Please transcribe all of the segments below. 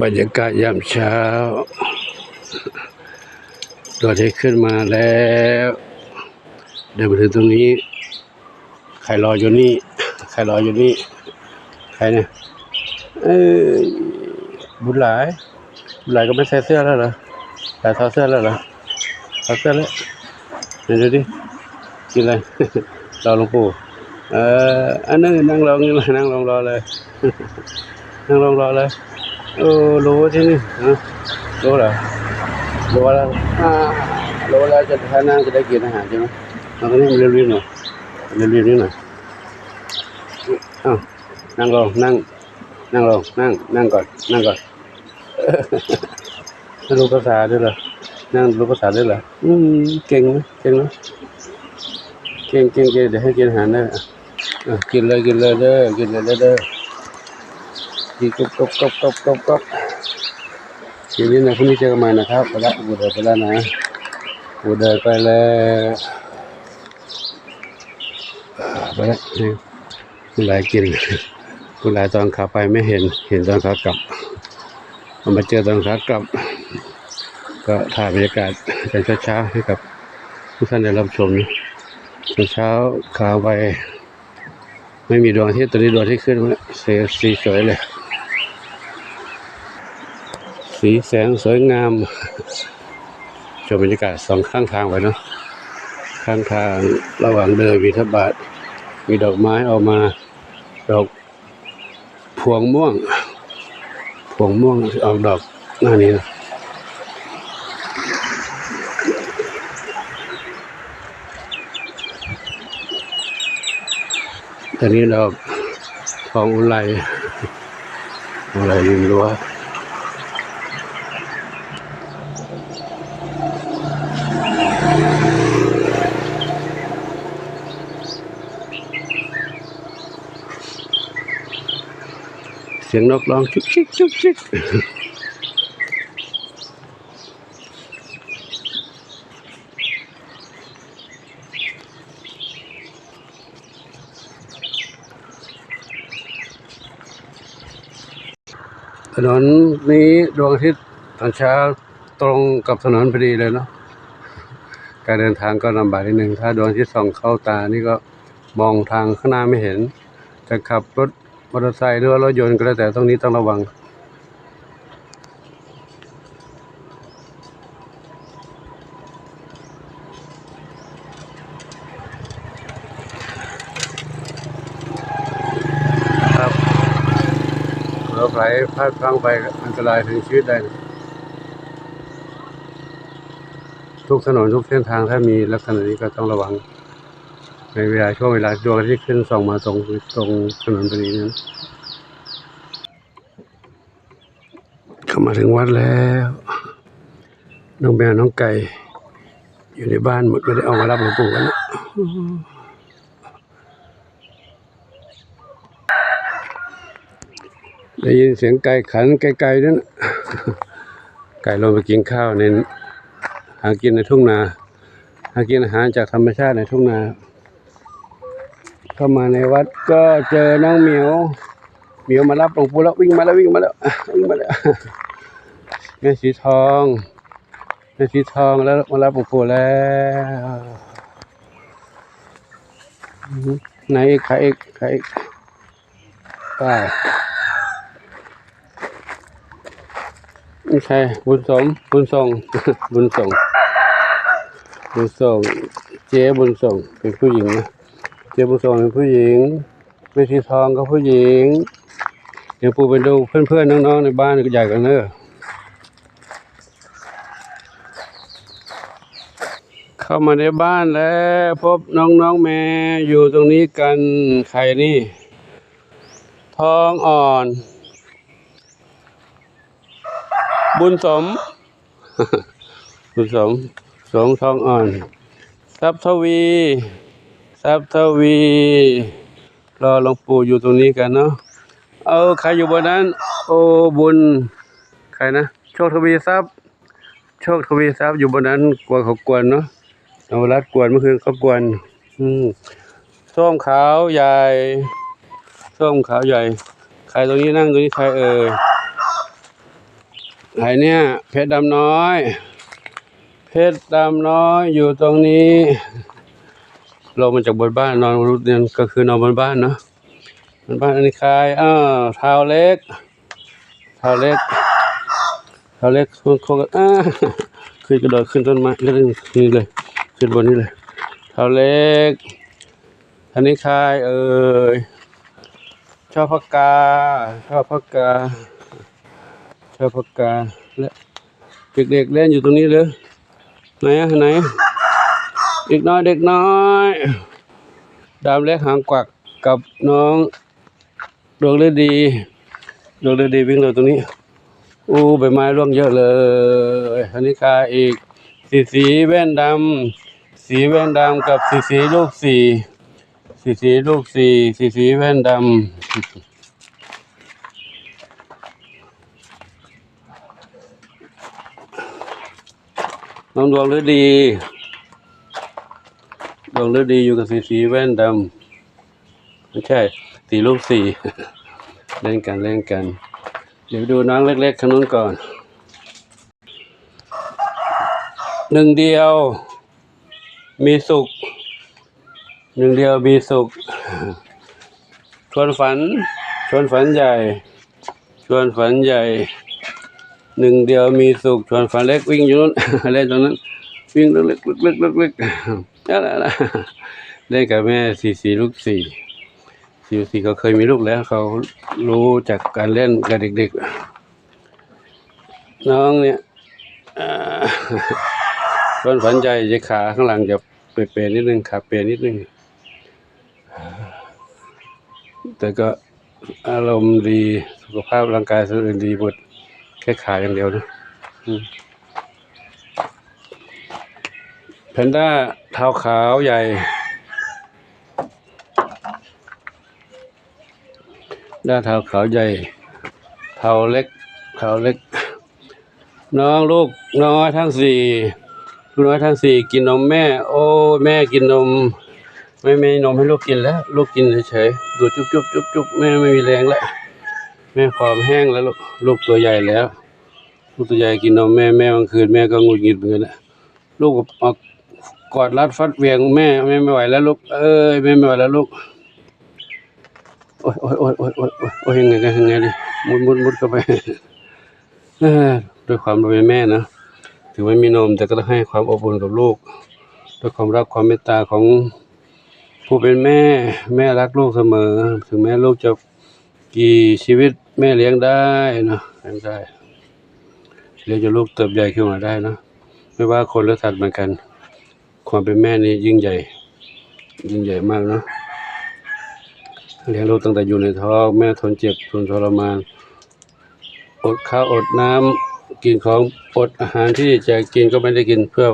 บรรยากาศยามเช้าตัวที่ขึ้นมาแล้ว เดินมาถึงตรงนี้ ใครรออยู่นี่ ใครรออยู่นี่ ใครเนี่ย เอ้ยบุญหลาย บุญหลายก็ไม่ใส่เสื้อแล้วเหรอใส่ถอดเสื้อแล้วเหรอถอดเสื้อแล้วเดี๋ยวดูดิ กินอะไรรอหลวงปู่ เอ่ออันนั้นนั่งรอนี่เลยนั่งรอรอเลย นั่งรอรอเลย เออรู้ที่นี่ฮะรู้เหรอรู้แล้วอ่ารู้แล้วจะถ้านั่งจะได้กินอาหารใช่ไหมเราก็นี่มันเรียวๆหน่อยเรียวๆนิดหน่อยอ้าวนั่งลงนั่ง นั่งลงนั่ง นั่งก่อน นั่งก่อนไม่รู้ภาษาด้วยเหรอนั่งรู้ภาษาด้วยเหรออืมเก่งนะเก่งนะเก่งเก่งเก่งเดี๋ยวให้กินอาหารได้อะอะกินเลยกินเลยเด้อกินเลยเด้อ เด้อกินกบกบกบกบกบกบทีนี้นะพรุ่งนี้เจอกันใหม่นะครับไปละบูเดินไปแล้วนะบูเดินไปแล้วไปละนี่คุณหลายกินคุณหลายตอนขาไปไม่เห็นเห็นตอนขากลับมาเจอตอนขากลับ ก็ถ่ายบรรยากาศกันเช้าๆให้กับทุกท่านได้รับชมนะตอนเช้าขาไปไม่มีดวงอาทิตย์ตอนนี้ดวงอาที่ขึ้นมาแล้วสีสีสวยเลย สีแสงสวยงามชมบรรยากาศสองข้างทางไปเนาะข้างทางระหว่างเดินมีทบาท มีดอกไม้ออกมา ดอกพวงม่วง พวงม่วงออกดอกหน้านี้นะตอนนี้เราทองอุไรอุไรริมรั้ว เสียงนกร้องชุกชิกชุกชิกถนนนี้ดวงอาทิตย์ตอนเช้าตรงกับถนนพอดีเลยเนาะ การเดินทางก็ลำบากนิดหนึ่งถ้าดวงทิตย์ส่องเข้าตานี่ก็มองทางข้างหน้าไม่เห็นจะขับรถมอเตอร์ไซค์หรือว่ารถยนต์ก็แล้วแต่ตรงนี้ต้องระวังครับเราไหลพลาดพลั้งไปอันตรายถึงชีวิตได้นะ ทุกถนนทุกเส้นทางถ้ามีลักษณะนี้ก็ต้องระวัง ในเวลาช่วงเวลาดวงอาทิตย์ขึ้นส่องมาตรงตรงถนนพอดีนั้นเข้ามาถึงวัดแล้วน้องแมวน้องไก่ อยู่ในบ้านหมดไม่ได้ออกมารับหลวงปู่กันนะได้ยินเสียงไก่ขันไกลๆนั่นไก่ลงไปกินข้าวใน หากินในทุ่งนา หากินอาหารจากธรรมชาติในทุ่งนา เข้ามาในวัดก็เจอน้องเหมียว เหมียวมารับหลวงปู่แล้ววิ่งมาแล้ววิ่งมาแล้ววิ่งมาแล้วแม่สีทองแม่สีทองแล้วมารับหลวงปู่แล้วอือหือไหนอีกใครอีกใครอีกไปไม่ใช่บุญสมบุญส่งบุญส่ง บุญส่ง เจ๊บุญส่งเป็นผู้หญิงนะเจ๊บุญส่งเป็นผู้หญิงแม่ชีทองก็ผู้หญิง เดี๋ยวปูไปดูเพื่อนๆน้องๆในบ้านก็ใหญ่กันเนอะเข้ามาในบ้านแล้วพบน้องๆแม่อยู่ตรงนี้กันใครนี่ ทองอ่อน บุญสม บุญสม สงทองอ่อน ทรัพย์ทวี ทรัพย์ทวี รอหลวงปู่อยู่ตรงนี้กันเนาะ เอาใครอยู่บนนั้น โอ้บุญ ใครนะ โชคทวีทรัพย์ โชคทวีทรัพย์อยู่บนนั้นกวนเขากวนเนาะเอารัดกวนเมื่อคืนเขากวน อืมส้มขาวใหญ่ ส้มขาวใหญ่ ใครตรงนี้นั่งตรงนี้ใครเอ่ยไหนเนี่ย เพชรดำน้อย เพชรดำน้อยอยู่ตรงนี้ลงมาจากบนบ้านนอนรุดเรียนก็คือนอนบนบ้านเนาะบนบ้านอันนี้ใครอ้าวเท้าเล็กเท้าเล็กเท้าเล็กโคกอ้าขึ้นกระโดดขึ้นต้นไม้เล่นนี่เลย ขึ้นบนนี้เลยเท้าเล็กอันนี้ใครเอ่ยชอบพักกาชอบพักกาชอบพักกาและเด็กๆเล่นอยู่ตรงนี้เลย ไหนอะไหน เด็กน้อยเด็กน้อยดามเล็กหางกวักกับน้องดวงฤดีดวงฤดีวิ่งเลยตรงนี้อู้ใบไม้ร่วงเยอะเลยอันนี้ครอีก สีสีแว่นดำสีแว่นดำกับสีสีลูกสีสีสีลูกสีสีสีแว่นดำ น้องดวงฤดี ดวงฤดีอยู่กับสีสีแว่นดำไม่ใช่ สีลูกสี่เล่นกันเล่นกัน เดี๋ยวดูน้องเล็กๆข้างนู้นก่อน หนึ่งเดียว มีสุข หนึ่งเดียวมีสุข ชวนฝัน ชวนฝันใหญ่ ชวนฝันใหญ่ หนึ่งเดียวมีสุขชวนฝันเล็กวิ่งอยู่นู้นเล่นตรงนั้น วิ่งลึกลึกลึกลึกลึกลึกอะไรอะเล่นกับแม่สี่สี่ลูกสี่สี่สี่เขาเคยมีลูกแล้ว เขารู้จากการเล่นกับเด็กๆ น้องเนี่ยอ่าชวนฝันใหญ่จะขาข้างหลังจะเปรย์ๆนิดนึงขาเปรย์นิดนึง แต่ก็อารมณ์ดีสุขภาพร่างกายส่วนอื่นดีหมด แค่ขาอย่างเดียวนะแพนด้าเท้าขาวใหญ่ ด้าเท้าขาวใหญ่ เท้าเล็กเท้าเล็ก น้องลูกน้อยทั้งสี่ลูกน้อยทั้งสี่กินนมแม่ โอ้แม่กินนม ไม่ไม่นมให้ลูกกินแล้ว ลูกกินเฉยๆดูจุ๊บจุ๊บจุ๊บจุ๊บแม่ไม่มีแรงแล้ว แม่คอมแห้งแล้วลูกตัวใหญ่แล้วลูกตัวใหญ่กินนมแม่แม่บางคืนแม่ก็งุดหงิดเหมือนกันลูกก็มากอดรัดฟัดเวียงแม่แม่ไม่ไหวแล้วลูกเอ้ยแม่ไม่ไหวแล้วลูกโอ้ยโอ้ยโอ้ยโอ้ยโอ้ยโอ้ยยังไงกันยังไงดิมุดมุดมุดเข้าไปด้วยความเป็นแม่นะถึงไม่มีนมแต่ก็ต้องให้ความอบอุ่นกับลูกด้วยความรักความเมตตาของผู้เป็นแม่แม่รักลูกเสมอ ถึงแม้ลูกจะ กี่ชีวิตแม่เลี้ยงได้นะเลี้ยงได้เลี้ยงจนลูกเติบใหญ่ขึ้นมาได้นะไม่ว่าคนหรือสัตว์เหมือนกัน ความเป็นแม่นี่ยิ่งใหญ่ ยิ่งใหญ่มากเนะเลี้ยงลูกตั้งแต่อยู่ในท้องแม่ทนเจ็บทนทรมาน อดข้าวอดน้ำกินของอดอาหารที่จะกินก็ไม่ได้กินเพื่อ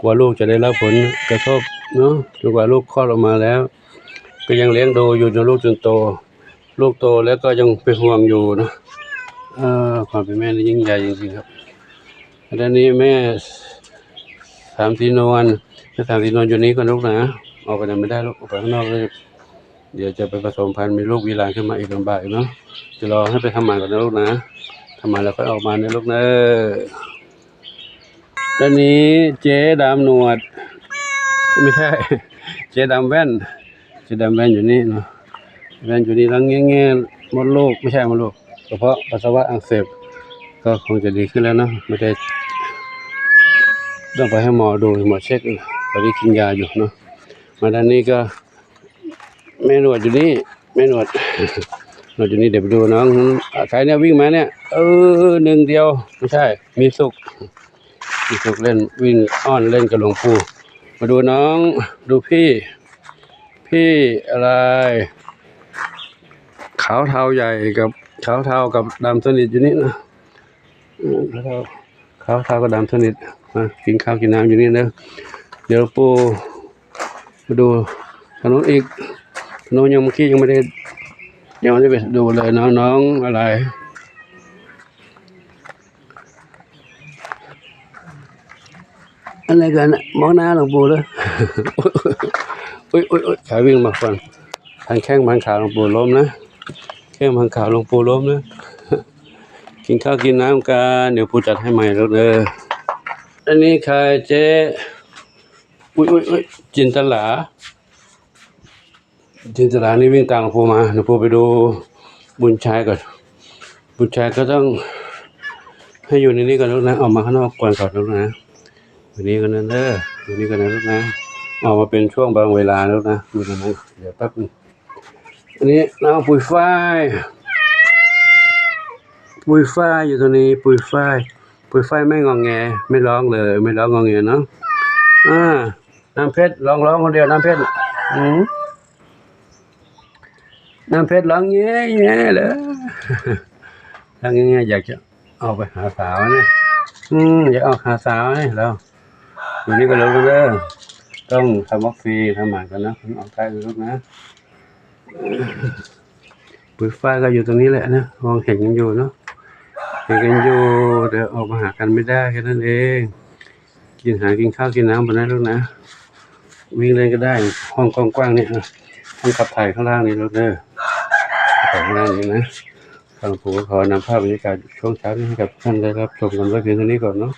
กลัวลูกจะได้รับผลกระทบเนาะจนกว่าลูกคลอดออกมาแล้ว ก็ยังเลี้ยงดูอยู่จนลูกจนโต ลูกโตแล้วก็ยังเป็นห่วงอยู่นะเออความเป็นแม่นี่ยิ่งใหญ่จริงๆครับแล้วนี้แม่สามสีนวลแม่สามสีนวลอยู่นี้ก็ลูกนะออกไปไหนไม่ได้ลูกออกไปข้างนอกเลยเดี๋ยวจะไปผสมพันธุ์มีลูกวีลานขึ้นมาอีกลำบากอีกเนาะจะรอให้ไปทำหมันก่อนนะลูกนะทำหมันแล้วค่ออกมานลูกเนอะด้านนี้เจ๊ดำหนวด ไม่ใช่ เจ๊ดำแว่น เจ๊ดำแว่นอยู่นี่เนาะ แว่นอยู่นี่แล้วเงี้ยเงี้ยมดลูกไม่ใช่มดลูกกระเพาะปัสสาวะอักเสบก็คงจะดีขึ้นแล้วเนาะไม่ได้ต้องไปให้หมอดูหมอเช็คตอนนี้กินยาอยู่เนาะมาด้านนี้ก็แม่หนวดอยู่นี่แม่หนวดหนวดอยู่นี่เดี๋ยวไปดูน้องใครเนี่ยวิ่งมาเนี่ยเออหนึ่งเดียวไม่ใช่ มีสุขมีสุขเล่นวิ่งอ้อนเล่นกับหลวงปู่มาดูน้องดูพี่ พี่อะไร ขาวเทาใหญ่กับขาวเทากับดำสนิทอยู่นี่นะขาวเทาขาวเทากับดำสนิทมากินข้าวกินน้ำอยู่นี่นะเดี๋ยวปูมาดูถนนอีกถนนยังเมื่อกี้ยังไม่ได้ยังไม่ได้ไปดูเลยน้องน้องอะไรอะไรกันมองหน้าหลวงปู่เลยอุ้ยอุ้ยอุ้ยขาวิ่งมาฟังทางแข้งพันขาหลวงปู่ล้มนะ แข้งพันขาหลวงปู่ล้มนะ กินข้าวกินน้ำกันเดี๋ยวปูจัดให้ใหม่แล้วเด้ออันนี้ใครเจ๊อุ้ยอุ้ยอุ้ยจินตลา จินตลานี่วิ่งตามหลวงปูมาหลวงปูไปดูบุญชายก่อน บุญชายก็ต้อง ให้อยู่ในนี้ก่อนลูกนะออกมาข้างนอกก่อนก่อนลูกนะอยู่นี่กันนะเด้ออยู่นี่กันนะลูกนะออกมาเป็นช่วงบางเวลาแล้วนะอยู่ตรงนั้นเดี๋ยวแป๊บนึง อันนี้น้องปุยฝ้ายปุยฝ้ายอยู่ตรงนี้ปุยฝ้ายปุยฝ้ายไม่งองแง ไม่ร้องเลย ไม่ร้องงองแงเนาะอ่าน้ำเพชรร้องร้องคนเดียวน้ำเพชรอืมน้ำเพชรร้องแง่แง่เลยร้องแง่แง่อยากจะออกไปหาสาวเนี่ยอืมอยากออกหาสาวเนี่ยแล้วอยู่นี่ก็รู้กันเด้อต้องทำวัคซีนทำหมันกันนะออกใกล้ลูกนะ ปุยฝ้ายก็อยู่ตรงนี้แหละนะมองเห็นกันอยู่เนาะเห็นกันอยู่เดี๋ยวออกมาหากันไม่ได้แค่นั้นเอง กินหากินข้าวกินน้ำบนนั้นลูกนะวิ่งเล่นก็ได้ ห้องกว้างๆเนี่ยนะห้องขับถ่ายข้างล่างนี่ลูกเด้อข้างล่างนี่นะทางผมก็ขอนำภาพบรรยากาศช่วงเช้านี้ให้กับท่านได้รับชมกันไว้เพียงเท่านี้ก่อนเนาะ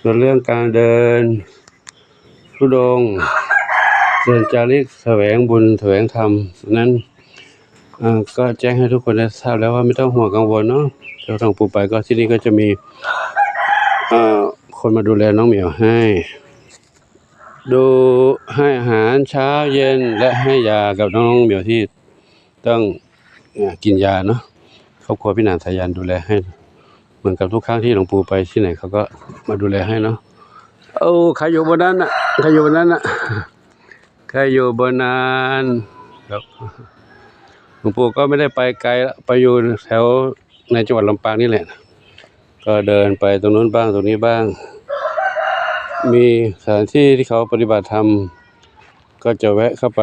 ส่วนเรื่องการเดินทุดง เดินจาริกแสวงบุญแสวงธรรมนั้นก็แจ้งให้ทุกคนได้ทราบแล้วว่าไม่ต้องห่วงกังวลเนาะเราต้องปูไปก็ที่นี่ก็จะมีคนมาดูแลน้องเหมียวให้ ดูให้อาหารเช้าเย็นและให้ยากับน้องเหมียวที่ต้องอกินยาเนาะครอบครัวพี่นานสายันดูแลให้ เหมือนกับทุกครั้งที่หลวงปู่ไปที่ไหนเขาก็มาดูแลให้เนาะโอ้ใครอยู่บนนั้นน่ะใครอยู่บนนั้นน่ะ ใครอยู่บนนั้นครับหลวงปู่ก็ไม่ได้ไปไกลละไปอยู่แถวในจังหวัดลำปางนี่แหละ ก็เดินไปตรงนู้นบ้างตรงนี้บ้าง มีสถานที่ที่เขาปฏิบัติธรรมก็จะแวะเข้าไป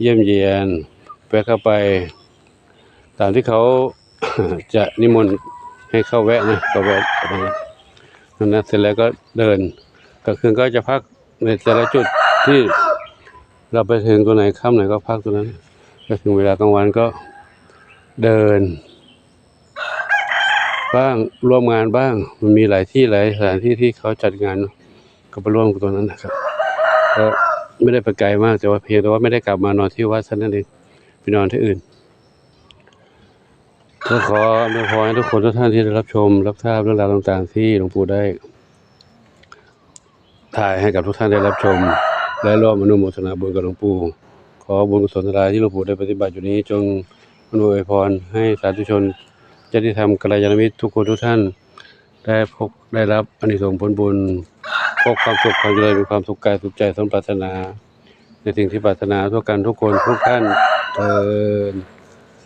เยี่ยมเยียนแวะเข้าไป ตามที่เขาจะนิมนต์ให้เข้าแวะนะก็แวะไปนั่นนะเสร็จแล้วก็เดินกลางคืนก็จะพักในแต่ละจุดที่ เราไปถึงตัวไหนค่ำไหนก็พักตัวนั้นก็ถึงเวลากลางวันก็เดิน บ้างร่วมงานบ้าง มันมีหลายที่หลายสถานที่ที่เขาจัดงานก็ไปร่วมกับตัวนั้นนะครับก็ไม่ได้ไปไกลมากแต่ว่าเพียงแต่ว่าไม่ได้กลับมานอนที่วัดท่านั้นเองไปนอนที่อื่นก็ขออวยพรให้ทุกคนทุกท่านที่ได้รับชม รับทราบเรื่องราวต่างๆ ที่หลวงปู่ได้ ถ่ายให้กับทุกท่านได้รับชม และร่วมอนุโมทนาบุญกับหลวงปู่ ขอบุญกุศลทลายที่หลวงปู่ได้ปฏิบัติอยู่นี้จงอำนวยพรให้สาธุชนญาติธรรมกัลยาณมิตรทุกคนทุกท่าน ได้พบได้รับอานิสงส์ผลบุญพบความสุขความเจริญมีความสุขกายสุขใจสมปรารถนา ในสิ่งที่ปรารถนาทั่วกันทุกคนทุกท่านเทิน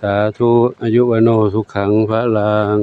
สาธุอายุวโนสุขังพระลัง